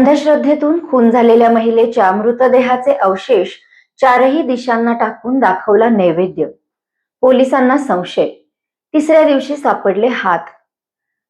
अंधश्रद्धेतून खून झालेल्या महिलेच्या मृतदेहाचे अवशेष चारही दिशांना टाकून दाखवला नैवेद्य. पोलिसांना संशय. तिसऱ्या दिवशी सापडले हात.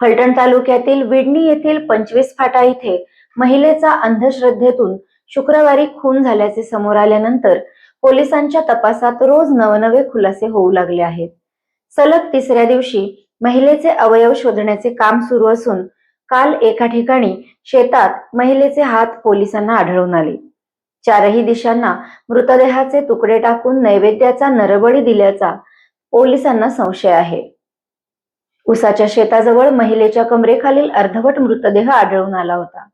फलटण तालुक्यातील विडणी येथील पंचवीस फाटा इथे महिलेचा अंधश्रद्धेतून शुक्रवारी खून झाल्याचे समोर आल्यानंतर पोलिसांच्या तपासात रोज नवनवे खुलासे होऊ लागले आहेत. सलग तिसऱ्या दिवशी महिलेचे अवयव शोधण्याचे काम सुरू असून काल एका ठिकाणी शेतात महिलेचे हात पोलिसांना आढळून आले. चारही दिशांना मृतदेहाचे तुकडे टाकून नैवेद्याचा नरबळी दिल्याचा पोलिसांना संशय आहे. उसाच्या शेताजवळ महिलेच्या कमरेखालील अर्धवट मृतदेह आढळून आला होता.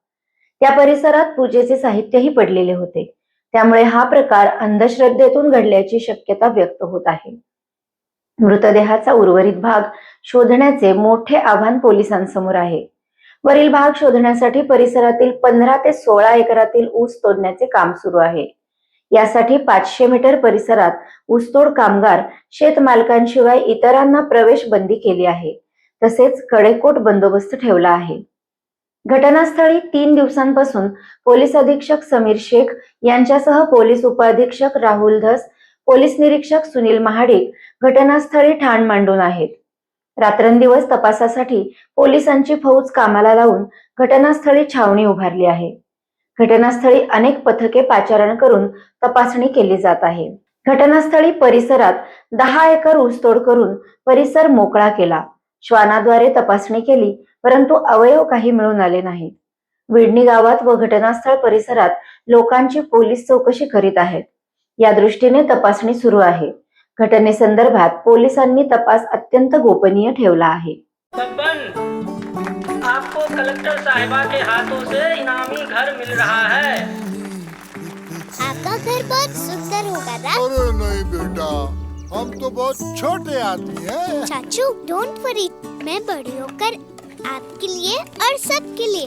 त्या परिसरात पूजेचे साहित्यही पडलेले होते. त्यामुळे हा प्रकार अंधश्रद्धेतून घडल्याची शक्यता व्यक्त होत आहे. मृतदेहाचा उर्वरित भाग शोधण्याचे मोठे आव्हान पोलिसांसमोर आहे. वरील भाग शोधण्यासाठी परिसरातील पंधरा ते सोळा एकरातील ऊस तोडण्याचे काम सुरू आहे. यासाठी पाचशे मीटर परिसरात ऊसतोड कामगार शेतमालकांशिवाय इतरांना प्रवेश बंदी केली आहे. तसेच कडेकोट बंदोबस्त ठेवला आहे. घटनास्थळी तीन दिवसांपासून पोलीस अधीक्षक समीर शेख यांच्यासह पोलीस उपअधीक्षक राहुल धस पोलीस निरीक्षक सुनील महाडिक घटनास्थळी ठाण मांडून आहेत. रात्रंदिवस तपासासाठी पोलिसांची फौज कामाला लावून घटनास्थळी छावणी उभारली आहे. घटनास्थळी अनेक पथके पाचारण करून तपासणी केली जात आहे. घटनास्थळी परिसरात दहा एकर ऊसतोड करून परिसर मोकळा केला. श्वानाद्वारे तपासणी केली परंतु अवयव काही मिळून आले नाहीत. विडणी गावात व घटनास्थळ परिसरात लोकांची पोलीस चौकशी करीत आहेत. या दृष्टीने तपासणी सुरू आहे. घटनेसंदर्भात पोलिसांनी तपास अत्यंत गोपनीय ठेवला आहे. आपको कलेक्टर साहिबा के हाथों से इनामी घर मिल रहा है। आपका घर बहुत सुंदर होगा ना? अरे नहीं बेटा हम तो बहुत छोटे आदमी हैं। चाचू डोंट वरी मैं बड़ी होकर आपके लिए और सबके लिए